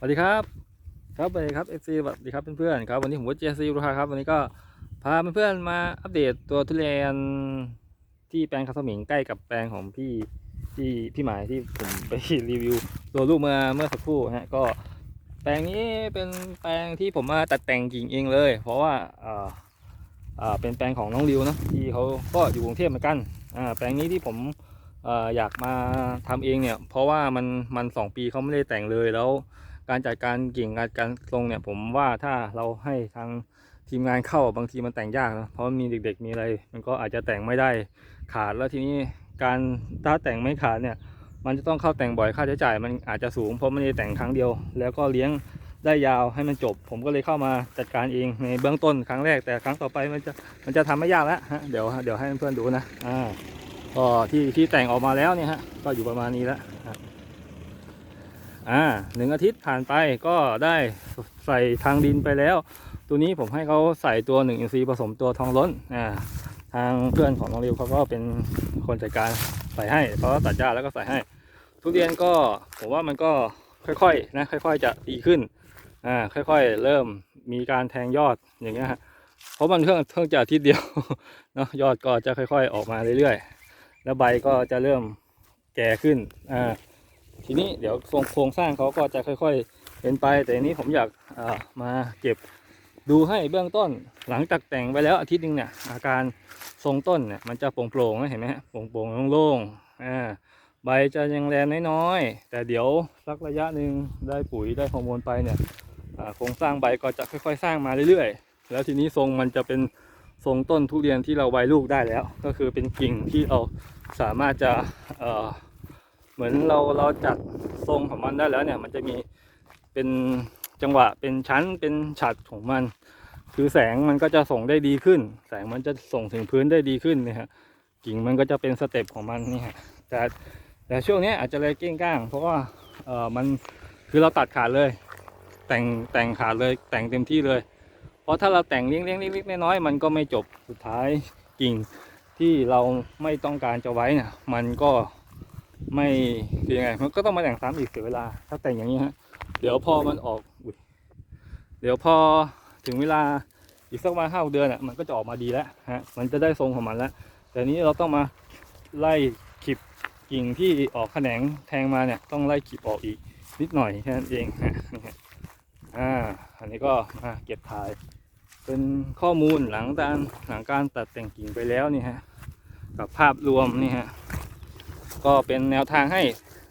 สวัสดีครับ ครับสวัสดีครับ FC สวัสดีครับเพื่อนๆครับวันนี้ผมวัดเจซีลูกค้าครับ วันนี้ก็พาเพื่อนๆมาอัปเดตตัวทุเรียนที่แปลงคาสมิงใกล้กับแปลงของพี่ที่พี่หมายที่ผมไปรีวิวตัวลูกเมื่อเมื่อสักครู่ฮะก็แปลงนี้เป็นแปลงที่ผมมาตัดแต่งกิ่งเองเลย เพราะว่าอ่อเอ่อเป็นแปลงของน้องริวเนะที่เขาก็อยู่กรุงเทพเหมือนกันอ่าแปลงนี้ที่ผมอ่ออยากมาทำเองเนี่ย เพราะว่ามันมันสองปีเขาไม่ได้แต่งเลยแล้ว การจัดการกิ่งการการทรงเนี่ยผมว่าถ้าเราให้ทางทีมงานเข้าบางทีมันแต่งยากนะเพราะมีเด็กๆมีอะไร มันก็อาจจะแต่งไม่ได้ขาดแล้วทีนี้การถ้าแต่งไม่ขาดเนี่ย มันจะต้องเข้าแต่งบ่อยค่าใช้จ่าย มันอาจจะสูงเพราะมันจะแต่งครั้งเดียว แล้วก็เลี้ยงได้ยาวให้มันจบ ผมก็เลยเข้ามาจัดการเองในเบื้องต้นครั้งแรกแต่ครั้งต่อไปมันจะมันจะทำไม่ยากแล้วฮะเดี๋ยวเดี๋ยวให้เพื่อนๆดูนะอ่าก็ที่ที่แต่งออกมาแล้วเนี่ยฮะก็อยู่ประมาณนี้แล้ว อ่าหนึ่งอาทิตย์ผ่านไปก็ได้ใส่ทางดินไปแล้ว ตัวนี้ผมให้เขาใส่ตัวหนึ่งอินทรีย์ผสมตัวทองล้นอ่าทางเพื่อนของน้องริวเขาก็เป็นคนจัดการใส่ให้เขาตัดหญ้าแล้วก็ใส่ให้ ทุเรียนก็ผมว่ามันก็ค่อยๆนะค่อย ๆ จะดีขึ้นอ่าค่อยๆ เริ่มมีการแทงยอดอย่างเงี้ยฮะเพราะมันเพิ่งเพิ่งจะอาทิตย์เดียวเนาะยอดก็จะค่อย ๆ ออกมาเรื่อยๆ แล้วใบก็จะเริ่มแก่ขึ้นอ่า ทีนี้เดี๋ยวทรงโครงสร้างเขาก็จะค่อยๆเป็นไป แต่อันนี้ผมอยากมาเก็บดูให้เบื้องต้นหลังจากแต่งไปแล้วอาทิตย์หนึงเนี่ยอาการทรงต้นเนี่ยมันจะโปร่งๆนะเห็นไหมฮะโปร่งๆโล่งๆอ่าใบจะยังแรงน้อยๆแต่เดี๋ยวสักระยะหนึ่งได้ปุ๋ยได้ฮอร์โมนไปเนี่ยโครงสร้างใบก็จะค่อย ๆ สร้างมาเรื่อยๆ แล้วทีนี้ทรงมันจะเป็นทรงต้นทุเรียนที่เราไว้ลูกได้แล้ว ก็คือเป็นกิ่งที่เราสามารถจะ เหมือนเราเราจัดทรงของมันได้แล้วเนี่ย มันจะมีเป็นจังหวะเป็นชั้นเป็นฉัดของมัน คือแสงมันก็จะส่งได้ดีขึ้น แสงมันจะส่งถึงพื้นได้ดีขึ้นนี่ยฮะกิ่งมันก็จะเป็นสเต็ปของมันนี่ฮะแต่แต่ช่วงนี้อาจจะเลยเก้งก้าง เพราะว่าเออมันคือเราตัดขาดเลย แต่งแต่งขาดเลยแต่งเต็มที่เลย เพราะถ้าเราแต่งเลี้ยงเลี้ยงเล็กๆน้อยๆมันก็ไม่จบสุดท้ายกิ่งที่เราไม่ต้องการจะไว้เนี่ยมันก็ ไม่คือยังไง มันก็ต้องมาแต่งซ้ำอีกเสียเวลา ถ้าแต่งอย่างนี้ฮะ เดี๋ยวพอมันออกอุ๊ยเดี๋ยวพอถึงเวลาอีกสักมาห้าเดือนอะมันก็จะออกมาดีแล้วฮะ มันจะได้ทรงของมันแล้ว แต่นี้เราต้องมาไล่ขีบกิ่งที่ออกแขนงแทงมาเนี่ยต้องไล่ขีบออกอีกนิดหน่อยแค่นั้นเองฮะนี่ฮะอ่าอันนี้ก็มาเก็บถ่าย เป็นข้อมูลหลังการหลังการตัดแต่งกิ่งไปแล้วนี่ฮะกับภาพรวมนี่ฮะ ก็เป็นแนวทางให้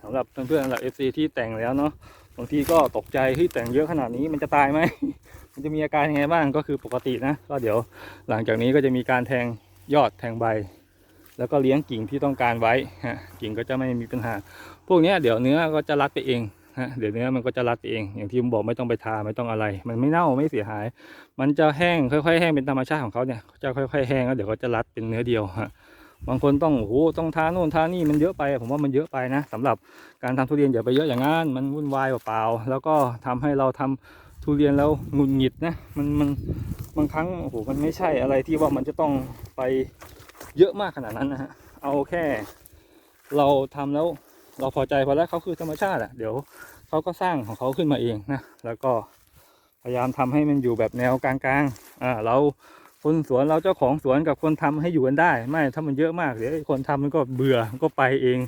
สำหรับเพื่อนๆสำหรับ FC ที่แต่งแล้วเนาะบางทีก็ตกใจที่แต่งเยอะขนาดนี้มันจะตายไหม มันจะมีอาการยังไงบ้างก็คือปกตินะ ก็เดี๋ยวหลังจากนี้ก็จะมีการแทงยอดแทงใบ แล้วก็เลี้ยงกิ่งที่ต้องการไว้ฮะกิ่งก็จะไม่มีปัญหา พวกนี้เดี๋ยวเนื้อก็จะรัดไปเองฮะเดี๋ยวเนื้อมันก็จะรัดไปเอง อย่างที่ผมบอกไม่ต้องไปทาไม่ต้องอะไร มันไม่เน่าไม่เสียหาย มันจะแห้งค่อยๆแห้งเป็นธรรมชาติของเขาเนี่ยจะค่อยๆแห้งแล้วเดี๋ยวก็จะรัดเป็นเนื้อเดียวฮะ บางคนต้องโอ้โหต้องทาโน่นทานี่มันเยอะไป ผมว่ามันเยอะไปนะสำหรับการทำทุเรียนอย่าไปเยอะอย่างนั้นมันวุ่นวายเปล่าๆแล้วก็ทำให้เราทำทุเรียนแล้วหงุดหงิดนะมันมันบางครั้งโอ้โหมันไม่ใช่อะไรที่ว่ามันจะต้องไปเยอะมากขนาดนั้นนะฮะเอาแค่ เราทำแล้วเราพอใจพอแล้วเขาคือธรรมชาติอะเดี๋ยวเขาก็สร้างของเขาขึ้นมาเองนะแล้วก็พยายามทำให้มันอยู่แบบแนวกลางๆอ่าเรา คนสวนเราเจ้าของสวนกับคนทำให้อยู่กันได้ ไม่ถ้ามันเยอะมากเดี๋ยวคนทำมันก็เบื่อก็ไปเอง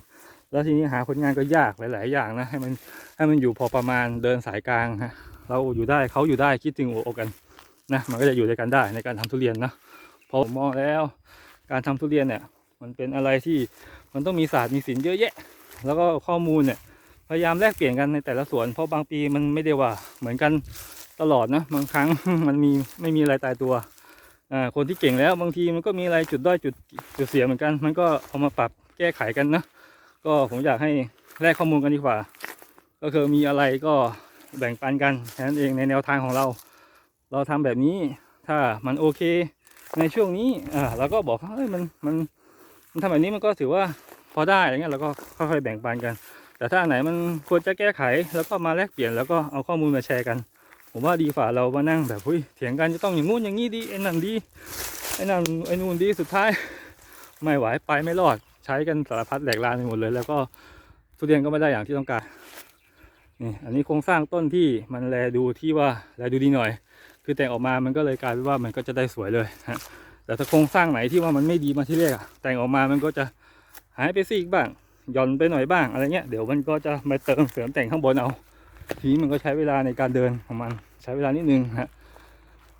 แล้วทีนี้หาคนงานก็ยากหลาย ๆ อย่างนะให้มันให้มันอยู่พอประมาณเดินสายกลางฮะเราอยู่ได้เขาอยู่ได้คิดถึงหัวอกกันนะมันก็จะอยู่ด้วยกันได้ในการทำทุเรียนนะพอผมมองแล้ว การทำทุเรียนเนี่ย มันเป็นอะไรที่มันต้องมีศาสตร์มีศิลป์เยอะแยะ แล้วก็ข้อมูลเนี่ยพยายามแลกเปลี่ยนกันในแต่ละสวนเพราะบางปีมันไม่ได้ว่าเหมือนกันตลอดนะบางครั้งมันมีไม่มีอะไรตายตัว อ่าคนที่เก่งแล้วบางทีมันก็มีอะไรจุดด้อยจุดจุดเสียเหมือนกัน มันก็เอามาปรับแก้ไขกันนะก็ผมอยากให้แลกข้อมูลกันดีกว่า ก็คือมีอะไรก็แบ่งปันกันแค่นั้นเองในแนวทางของเรา เราทำแบบนี้ถ้ามันโอเค ในช่วงนี้อ่าเราก็บอกว่าเฮ้ยมันมันมันทำแบบนี้มันก็ถือว่าพอได้อย่างเงี้ยเราก็ค่อยๆแบ่งปันกัน แต่ถ้าไหนมันควรจะแก้ไขแล้วก็มาแลกเปลี่ยนแล้วก็เอาข้อมูลมาแชร์กัน ผมว่าดีฝ่าเรามานั่งแบบเฮ้ยเถียงกันจะต้องอย่างงู้นอย่างนี้ดีไอ้นั่นดีไอ้นั่นไอ้นู่นดีสุดท้าย ไม่ไหวไปไม่รอด ใช้กันสารพัดแหลกลานไปหมดเลย แล้วก็ทุเรียนก็ไม่ได้อย่างที่ต้องการนี่อันนี้โครงสร้างต้นที่มันแลดูที่ว่าแลดูดีหน่อย คือแต่งออกมามันก็เลยกลายเป็นว่ามันก็จะได้สวยเลยฮะแต่ถ้าโครงสร้างไหนที่ว่ามันไม่ดีมาที่แรกอะแต่งออกมามันก็จะหายไปซีกบ้างหย่อนไปหน่อยบ้างอะไรเงี้ยเดี๋ยวมันก็จะมาเติมเสริมแต่งข้างบนเอา ทีนี้มันก็ใช้เวลาในการเดินของมันใช้เวลานิดนึงฮะ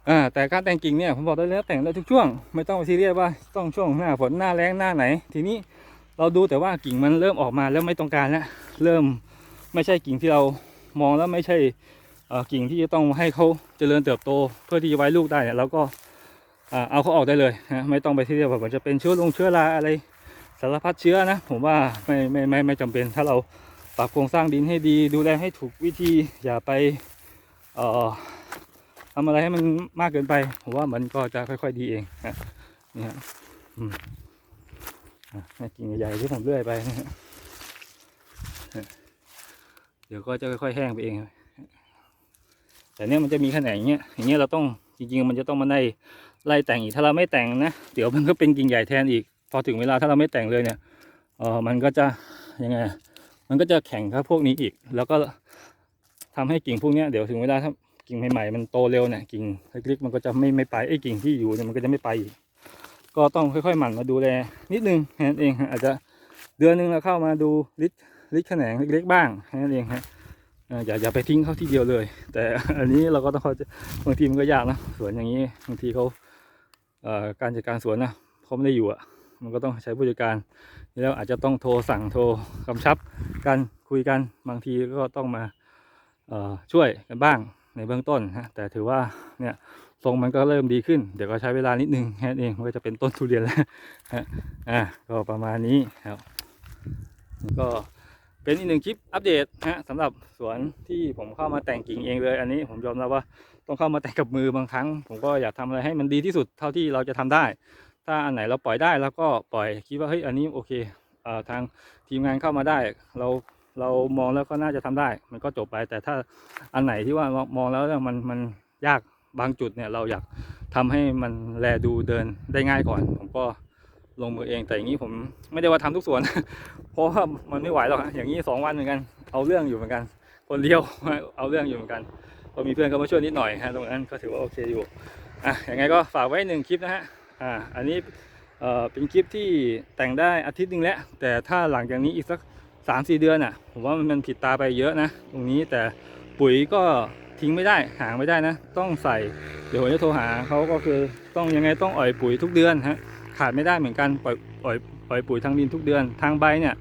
อ่าแต่การแต่งกิ่งเนี่ยผมบอกได้เลยว่าแต่งได้ทุกช่วง ไม่ต้องไปซีเรียสว่าต้องช่วงหน้าฝนหน้าแล้งหน้าไหน ทีนี้เราดูแต่ว่ากิ่งมันเริ่มออกมาแล้วไม่ต้องการแล้วเริ่มไม่ใช่กิ่งที่เรามองแล้วไม่ใช่กิ่งที่จะต้องให้เขาเจริญเติบโต เพื่อที่จะไว้ลูกได้เนี่ยเราก็เอาเขาออกได้เลยนะไม่ต้องไปที่เรียกว่ามันจะเป็นเชื้อลงเชื้อราอะไรสารพัดเชื้อนะ ผมว่าไม่ไม่ไม่ไม่จำเป็นถ้าเรา ปรับโครงสร้างดินให้ดี ดูแลให้ถูกวิธีอย่าไปเอ่อทำอะไรให้มันมากเกินไปผมว่ามันก็จะค่อย ๆ ดีเองนะนี่ฮะกิ่งใหญ่ๆที่ผมเลื่อยไปนะเดี๋ยวก็จะค่อยๆแห้งไปเอง แต่เนี้ยมันจะมีขนงอย่างเงี้ยอย่างเงี้ยเราต้องจริงๆมันจะต้องมาไล่ไล่แต่งอีกถ้าเราไม่แต่งนะเดี๋ยวมันก็เป็นกิ่งใหญ่แทนอีก พอถึงเวลาถ้าเราไม่แต่งเลยเนี่ยเออมันก็จะยังไง มันก็จะแข่งกับพวกนี้อีก แล้วก็ทำให้กิ่งพวกนี้เดี๋ยวถึงเวลาถ้ากิ่งใหม่ๆมันโตเร็วเนี่ยกิ่งเล็กๆมันก็จะไม่ไม่ไปไอ้กิ่งที่อยู่เนี่ยมันก็จะไม่ไปอีกก็ต้องค่อยๆหมั่นมาดูแลนิดนึงแค่นั้นเองฮะอาจจะเดือนหนึงเราเข้ามาดูลิดลิดแขนงเล็กๆบ้างแค่นั้นเองฮะอย่าอย่าไปทิ้งเขาที่เดียวเลย แต่อันนี้เราก็ต้องเขาบางทีมันก็ยากนะสวนอย่างนี้บางทีเขาการจัดการสวนนะเขาไม่ได้อยู่อะมันก็ต้องใช้ผู้จัดการ แล้วอาจจะต้องโทรสั่งโทรกำชับกันคุยกันบางทีก็ต้องมาช่วยกันบ้างในเบื้องต้นฮะแต่ถือว่าเนี่ยทรงมันก็เริ่มดีขึ้น เดี๋ยวก็ใช้เวลานิดนึงแค่นั้นเองมันก็จะเป็นต้นทุเรียนแล้วฮะอะก็ประมาณนี้ครับก็เป็นอีกหนึ่งคลิปอัปเดตฮะสำหรับสวนที่ผมเข้ามาแต่งกิ่งเองเลย อันนี้ผมยอมรับว่าต้องเข้ามาแต่งกับมือบางครั้ง ผมก็อยากทำอะไรให้มันดีที่สุดเท่าที่เราจะทำได้ ถ้าอันไหนเราปล่อยได้แล้วก็ปล่อยคิดว่าเฮ้ยอันนี้โอเคเอ่อทางทีมงานเข้ามาได้ เราเรามองแล้วก็น่าจะทำได้ มันก็จบไป แต่ถ้าอันไหนที่ว่ามองแล้วมันมันยากบางจุดเนี่ยเราอยากทำให้มันแลดูเดินได้ง่ายก่อน ผมก็ลงมือเองแต่อย่างนี้ผมไม่ได้ว่าทำทุกส่วน เพราะว่ามันไม่ไหวหรอกฮะอย่างนี้สองวันเหมือนกันเอาเรื่องอยู่เหมือนกัน คนเดียวเอาเรื่องอยู่เหมือนกันก็มีเพื่อนเข้ามาช่วยนิดหน่อยฮะตรงนั้นก็ถือว่าโอเคอยู่อะยังไงก็ฝากไว้หนึ่งคลิปนะฮะ อ่าอันนี้เอ่อเป็นคลิปที่แต่งได้อาทิตย์หนึ่งแล้ว แต่ถ้าหลังจากนี้อีกสักสามสี่เดือนอะผมว่ามันผิดตาไปเยอะนะ ตรงนี้แต่ปุ๋ยก็ทิ้งไม่ได้หางไม่ได้นะ ต้องใส่เดี๋ยวผมจะโทรหาเขาก็คือต้องยังไงต้องอ่อยปุ๋ยทุกเดือนฮะขาดไม่ได้เหมือนกันปล่อยปล่อยปล่อยปุ๋ยทางดินทุกเดือนทางใบเนี่ย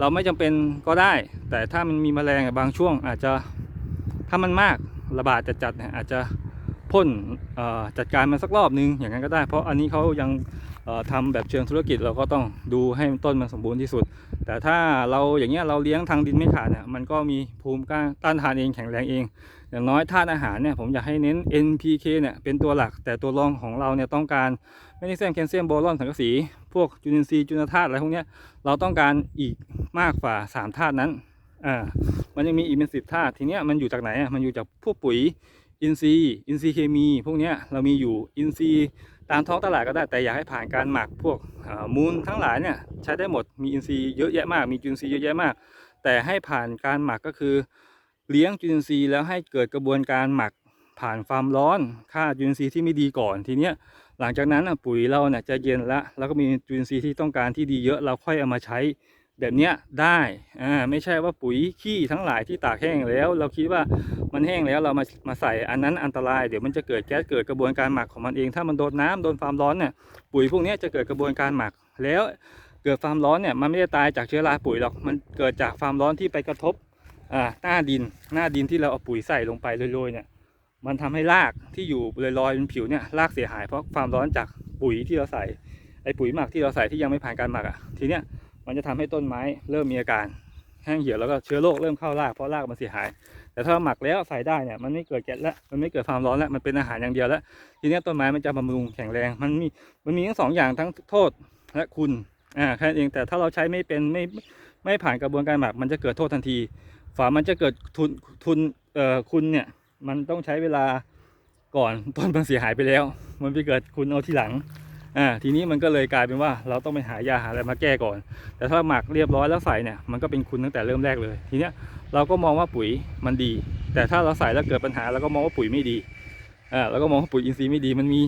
เราไม่จำเป็นก็ได้ แต่ถ้ามันมีแมลงบางช่วงอาจจะถ้ามันมากระบาดจัดๆเนี่ยอาจจะ พ่นจัดการมันสักรอบนึงอย่างนั้นก็ได้ เพราะอันนี้เขายังเอ่อทำแบบเชิงธุรกิจเราก็ต้องดูให้ต้นมันสมบูรณ์ที่สุด แต่ถ้าเราอย่างเงี้ยเราเลี้ยงทางดินไม่ขาดเนี่ยมันก็มีภูมิต้านทานเองแข็งแรงเอง อย่างน้อยธาตุอาหารเนี่ยผมอยากให้เน้น NPK เนี่ยเป็นตัวหลัก แต่ตัวรองของเราเนี่ยต้องการแมกนีเซียมแคลเซียมโบรอนสังกะสีพวกจุลินทรีย์จุลธาตุอะไรพวกเนี้ยเราต้องการอีกมากกว่าสามธาตุนั้นอ่ามันยังมีอีกเป็นสิบธาตุทีเนี้ยมันอยู่จากไหนอะมันอยู่จากพวกปุ๋ย อินทรีอินทรีเคมี พวกนี้เรามีอยู่อินทรีตามท้องตลาดก็ได้แต่อยากให้ผ่านการหมักพวกมูลทั้งหลายเนี่ยใช้ได้หมดมีอินทรีเยอะแยะมาก มีจุลินทรีย์เยอะแยะมาก แต่ให้ผ่านการหมักก็คือ เลี้ยงจุลินทรีย์แล้วให้เกิดกระบวนการหมักผ่านความร้อนฆ่าจุลินทรีย์ที่ไม่ดีก่อนทีเนี้ยหลังจากนั้นปุ๋ยเราเนี่ยจะเย็นล้วแล้วก็มีจุลินทรีย์ที่ต้องการที่ดีเยอะเราค่อยเอามาใช้ แบบเนี้ยได้อ่าไม่ใช่ว่าปุ๋ยขี้ทั้งหลายที่ตากแห้งแล้ว เราคิดว่ามันแห้งแล้วเรามามาใส่อันนั้นอันตรายเดี๋ยวมันจะเกิดแก๊สเกิดกระบวนการหมักของมันเอง ถ้ามันโดนน้ำโดนความร้อนเนี่ยปุ๋ยพวกนี้จะเกิดกระบวนการหมักแล้วเกิดความร้อนเนี่ยมันไม่ได้ตายจากเชื้อราปุ๋ยหรอกมันเกิดจากความร้อนที่ไปกระทบอ่าหน้าดินหน้าดินที่เราเอาปุ๋ยใส่ลงไปโรยๆเนี่ยมันทำให้รากที่อยู่ลอยๆบนผิวเนี่ยรากเสียหายเพราะความร้อนจากปุ๋ยที่เราใส่ไอ้ปุ๋ยหมักที่เราใส่ที่ยังไม่ผ่านการหมักอะทีเนี้ย มันจะทำให้ต้นไม้เริ่มมีอาการแห้งเหี่ยวแล้วก็เชื้อโรคเริ่มเข้ารากเพราะรากมันเสียหาย แต่ถ้าหมักแล้วใส่ได้เนี่ยมันไม่เกิดแก๊สแล้วมันไม่เกิดความร้อนแล้วมันเป็นอาหารอย่างเดียวแล้วทีนี้ต้นไม้มันจะบำรุงแข็งแรงมันมีมันมีทั้งสองอย่างทั้งโทษและคุณอ่าแค่นั้เองแต่ถ้าเราใช้ไม่เป็นไม่ไม่ผ่านกระบวนการหมักมันจะเกิดโทษทันทีฝามันจะเกิดทุนทุนเอ่อคุณเนี่ยมันต้องใช้เวลาก่อนต้นมันเสียหายไปแล้ว มันไปเกิดคุณเอาทีหลัง อ่าทีนี้มันก็เลยกลายเป็นว่าเราต้องไปหายาหาอะไรมาแก้ก่อน แต่ถ้าหมักเรียบร้อยแล้วใส่เนี่ยมันก็เป็นคุณตั้งแต่เริ่มแรกเลย ทีเนี้ยเราก็มองว่าปุ๋ยมันดี แต่ถ้าเราใส่แล้วเกิดปัญหาเราก็มองว่าปุ๋ยไม่ดีอ่าเราก็มองว่าปุ๋ยอินทรีย์ไม่ดีมันมี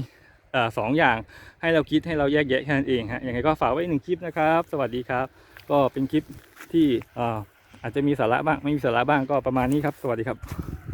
อ่าสองอย่างให้เราคิดให้เราแยกแยะแค่นั้นเองฮะยังไงก็ฝากไว้หนึ่งคลิปนะครับ สวัสดีครับ ก็เป็นคลิปที่อ่าอาจจะมีสาระบ้างไม่มีสาระบ้างก็ประมาณนี้ครับ สวัสดีครับ